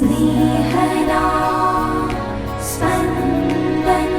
स्नेहदा स्पन्दन्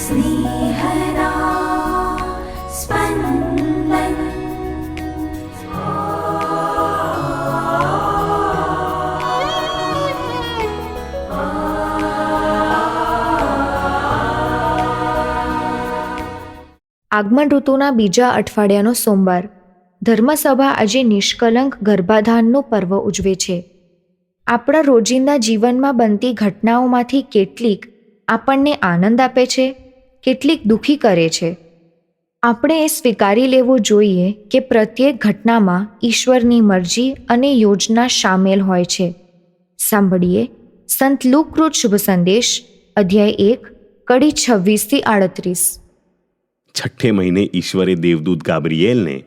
स्नेहदा स्पन्दन् આગમન ઋતુના બીજા અઠવાડિયાનો સોમવાર ધર્મસભા આજે નિષ્કલંક ગર્ભાધાનનું પર્વ ઉજવે છે આપણા રોજિંદા જીવનમાં બનતી ઘટનાઓમાંથી કેટલીક આપણને આનંદ આપે છે, કેટલીક દુઃખી કરે છે. આપણે એ સ્વીકારી લેવું જોઈએ કે પ્રત્યેક ઘટનામાં ઈશ્વરની મરજી અને યોજના સામેલ હોય છે. સાંભળીએ સંત લુકૃત શુભ સંદેશ, અધ્યાય એક, કડી છવ્વીસથી આડત્રીસ. છઠ્ઠે મહિને ઈશ્વરે દેવદૂત ગાબ્રિયેલને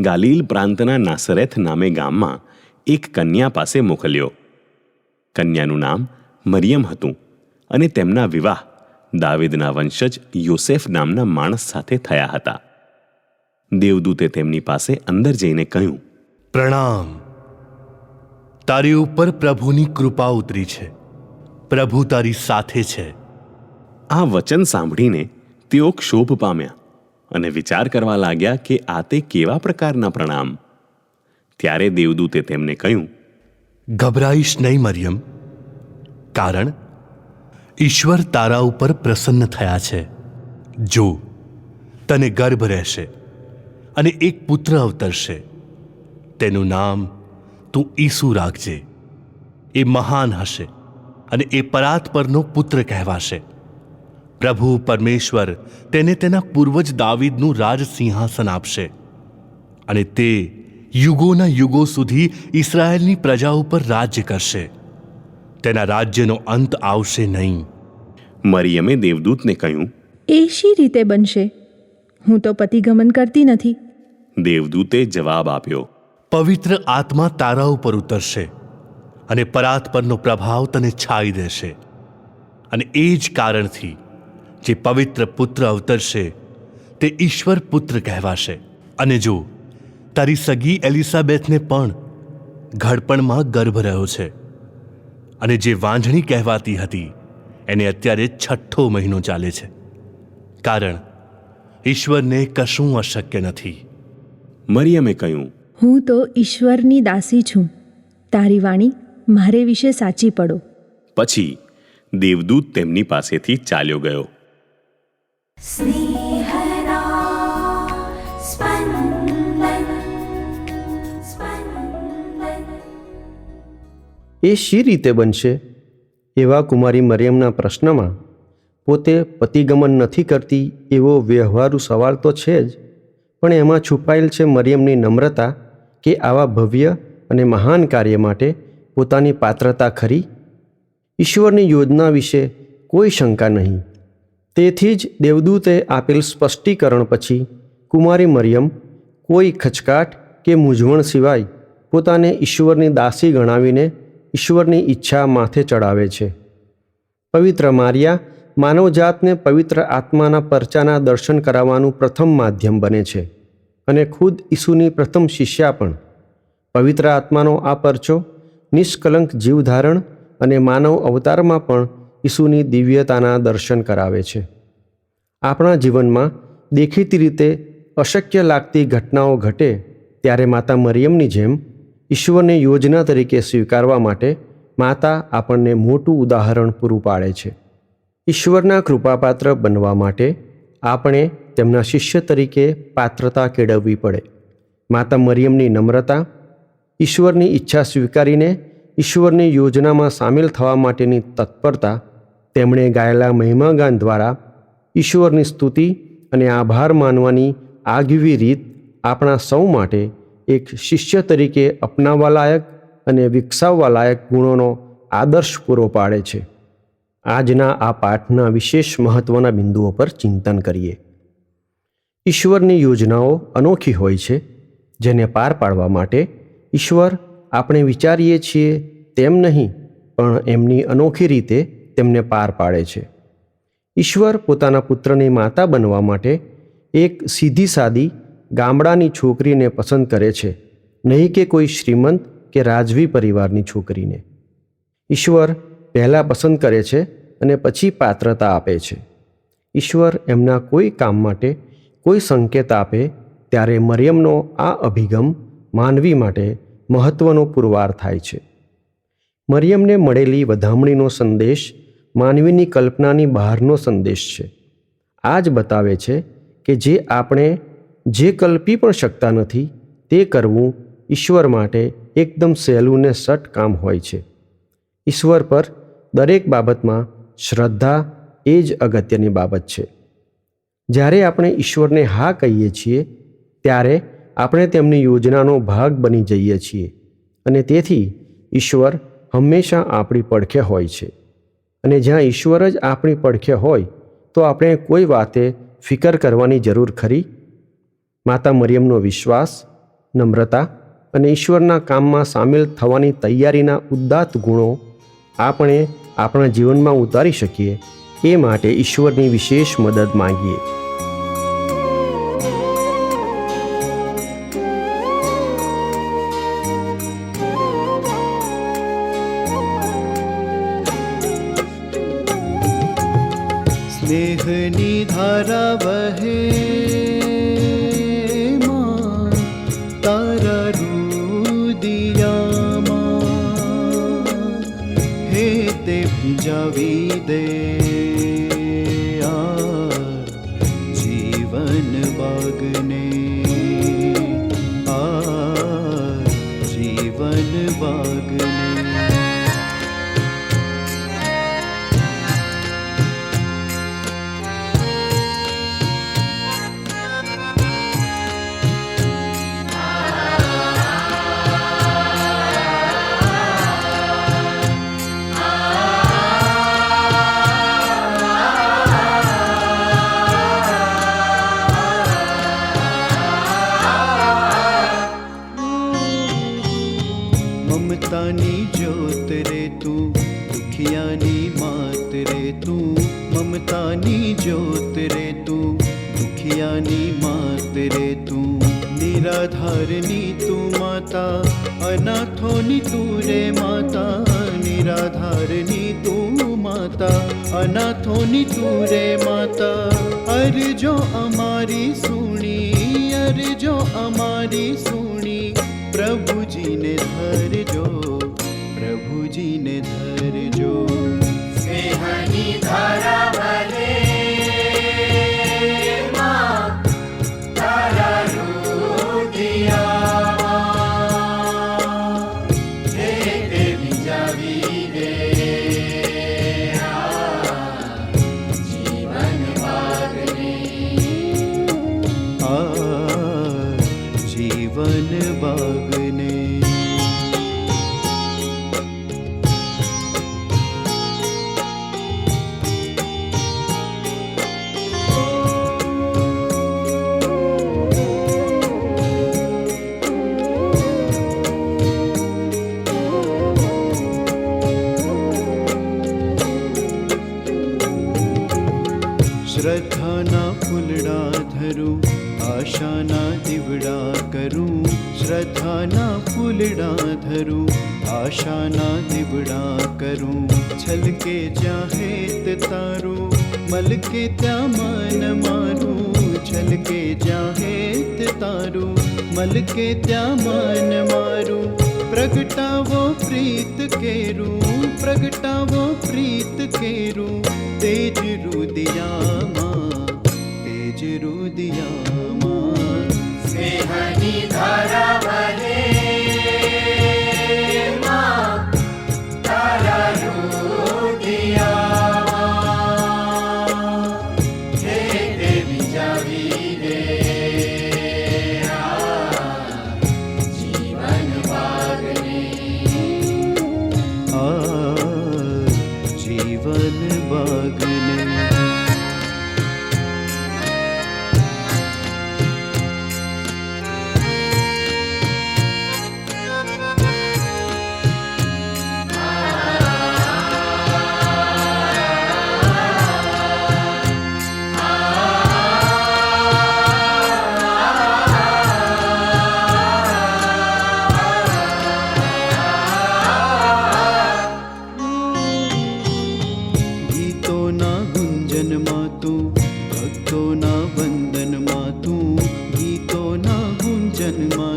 ગાલીલ પ્રાંતના નાસરેથ નામે ગામમાં એક કન્યા પાસે મોકલ્યો. કન્યાનું નામ મરિયમ હતું અને તેમના વિવાહ દાવેદના વંશજ યોસેફ નામના માણસ સાથે થયા હતા. દેવદૂતે તેમની પાસે અંદર જઈને કહ્યું પ્રણામ. તારી ઉપર પ્રભુની કૃપા ઉતરી છે. પ્રભુ તારી સાથે છે. આ વચન સાંભળીને તેઓ ક્ષોભ પામ્યા અને વિચાર કરવા લાગ્યા કે આ તે કેવા પ્રકારના પ્રણામ. ત્યારે દેવદૂતે તેમને કહ્યું ગભરાઈશ નહીં, મરિયમ. કારણ, ઈશ્વર તારા ઉપર પ્રસન્ન થયા છે. જો, તને ગર્ભ રહેશે અને એક પુત્ર અવતરશે, તેનું નામ તું ઈસુ રાખજે. એ મહાન હશે અને એ પરાત પરનો પુત્ર કહેવાશે. પ્રભુ પરમેશ્વર તેને તેના પૂર્વજ દાવીદનું રાજ સિંહાસન આપશે અને તે યુગોના યુગો સુધી ઇસરાયેલની પ્રજા ઉપર રાજ્ય કરશે. તેના રાજ્યનો અંત આવશે નહીં. મરિયમે દેવદૂતને કહ્યું એ શી રીતે બનશે? હું તો પતિગમન કરતી નથી. દેવદૂતે જવાબ આપ્યો પવિત્ર આત્મા તારા ઉપર ઉતરશે અને પરાત પરનો પ્રભાવ તને છાઈ દેશે. અને એ જ કારણથી જે પવિત્ર પુત્ર અવતરશે તે ઈશ્વર પુત્ર કહેવાશે. અને જો તારી સગી એલિઝાબેથને પણ ઘડપણમાં ગર્ભ રહ્યો છે. અને જે વાંઢણી કહેવાતી હતી એને અત્યારે છઠ્ઠો મહિનો ચાલે છે. કારણ ઈશ્વરને કશું અશક્ય નથી. મરિયમે કહ્યું હું તો ઈશ્વરની દાસી છું. તારી વાણી મારે વિશે સાચી પડો. પછી દેવદૂત તેમની પાસેથી ચાલ્યો ગયો. એ શી રીતે બનશે? એવા કુમારી મરિયમના પ્રશ્નમાં પોતે પતિગમન નથી કરતી એવો વ્યવહારુ સવાલ તો છે જ, પણ એમાં છુપાયેલ છે મરિયમની નમ્રતા કે આવા ભવ્ય અને મહાન કાર્ય માટે પોતાની પાત્રતા ખરી? ઈશ્વરની યોજના વિશે કોઈ શંકા નહીં. તેથી જ દેવદૂતે આપેલ સ્પષ્ટીકરણ પછી કુમારી મરિયમ કોઈ ખચકાટ કે મૂંઝવણ સિવાય પોતાને ઈશ્વરની દાસી ગણાવીને ઈશ્વરની ઈચ્છા માથે ચડાવે છે. પવિત્ર મારિયા માનવજાતને પવિત્ર આત્માના પરચાના દર્શન કરાવવાનું પ્રથમ માધ્યમ બને છે અને ખુદ ઈસુની પ્રથમ શિષ્યા પણ. પવિત્ર આત્માનો આ પરચો નિષ્કલંક જીવધારણ અને માનવ અવતારમાં પણ ઈસુની દિવ્યતાના દર્શન કરાવે છે. આપણા જીવનમાં દેખીતી રીતે અશક્ય લાગતી ઘટનાઓ ઘટે ત્યારે માતા મરિયમની જેમ ઈશ્વરને યોજના તરીકે સ્વીકારવા માટે માતા આપણને મોટું ઉદાહરણ પૂરું પાડે છે. ઈશ્વરના કૃપાપાત્ર બનવા માટે આપણે તેમના શિષ્ય તરીકે પાત્રતા કેળવવી પડે. માતા મરિયમની નમ્રતા, ઈશ્વરની ઈચ્છા સ્વીકારીને ઈશ્વરની યોજનામાં સામેલ થવા માટેની તત્પરતા તેમણે ગાયેલા મહિમાગાન દ્વારા ઈશ્વરની સ્તુતિ અને આભાર માનવાની આગવી રીત આપણા સૌ માટે એક શિષ્ય તરીકે અપનાવવાલાયક અને વિકસાવવાલાયક ગુણોનો આદર્શ પૂરો પાડે છે. આજના આ પાઠના વિશેષ મહત્ત્વના બિંદુઓ પર ચિંતન કરીએ. ઈશ્વરની યોજનાઓ અનોખી હોય છે, જેને પાર પાડવા માટે ઈશ્વર આપણે વિચારીએ છીએ તેમ નહીં, પણ એમની અનોખી રીતે તેમને પાર પાડે છે. ઈશ્વર પોતાના પુત્રની માતા બનવા માટે એક સીધી સાદી ગામડાની છોકરીને પસંદ કરે છે. નહીં કે કોઈ શ્રીમંત કે રાજવી પરિવારની છોકરીને. ઈશ્વર પહેલાં પસંદ કરે છે અને પછી પાત્રતા આપે છે. ઈશ્વર એમના કોઈ કામ માટે કોઈ સંકેત આપે ત્યારે મરિયમનો આ અભિગમ માનવી માટે મહત્ત્વનો પુરવાર થાય છે. મરિયમને મળેલી વધામણીનો સંદેશ માનવીની કલ્પનાની બહારનો સંદેશ છે. આ જ બતાવે છે કે જે આપણે જે કલ્પી પણ શકતા નથી, તે કરવું ઈશ્વર માટે એકદમ સહેલું ને સટ કામ હોય છે. ઈશ્વર પર દરેક બાબતમાં શ્રદ્ધા એ જ અગત્યની બાબત છે. જ્યારે આપણે ઈશ્વરને હા કહીએ છીએ, ત્યારે આપણે તેમની યોજનાનો ભાગ બની જઈએ છીએ અને તેથી ઈશ્વર હંમેશા આપણી પડખે હોય છે. અને જ્યાં ઈશ્વર જ આપણી પડખે હોય, તો આપણે કોઈ વાતે ફિકર કરવાની જરૂર ખરી માતા મરિયમનો વિશ્વાસ, નમ્રતા અને ઈશ્વરના કામમાં સામેલ થવાની તૈયારીના ઉદાત્ત ગુણો આપણે આપણા જીવનમાં ઉતારી શકીએ એ માટે ઈશ્વરની વિશેષ મદદ માંગીએ. સ્નેહની ધારા વહે બાગને આ જીવન બાગને રે તું દુખિયાની માત રે તું નિરાધારની તું માતા અનાથોની તું રે માતા નિરાધારની તું માતા અનાથોની તું રે માતા અરજો અમારી સુણી અરજો અમારી સુણી પ્રભુજીને ધરજો પ્રભુજીને ધરજો આ જીવન દીવડા કરું છલકે જાહેત હેત તારું મલકે ત્યાં મન મારું છલકે જાહેત હેત તારું મલકે ત્યાં મન મારું પ્રગટાવો પ્રીત કેરું પ્રગટાવો પ્રીત કેરું તેજ રુદિયામાં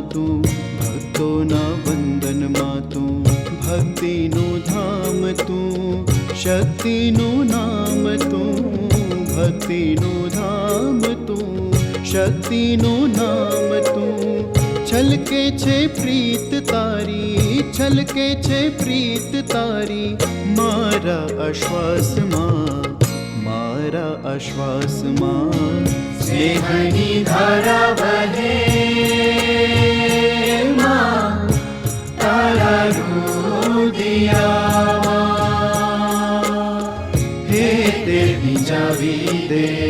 તું ભક્તોના વંદનમાં તું ભક્તિનું ધામ તું શક્તિનું નામ તું ભક્તિનું ધામ તું શક્તિનું નામ તું છલકે છે પ્રીત તારી છલકે છે પ્રીત તારી મારા અશ્વાસમાં મારા અશ્વાસમાં સ્નેહની ધારા વહે તારા રુદિયામાં હે તે ભીજાવી દે.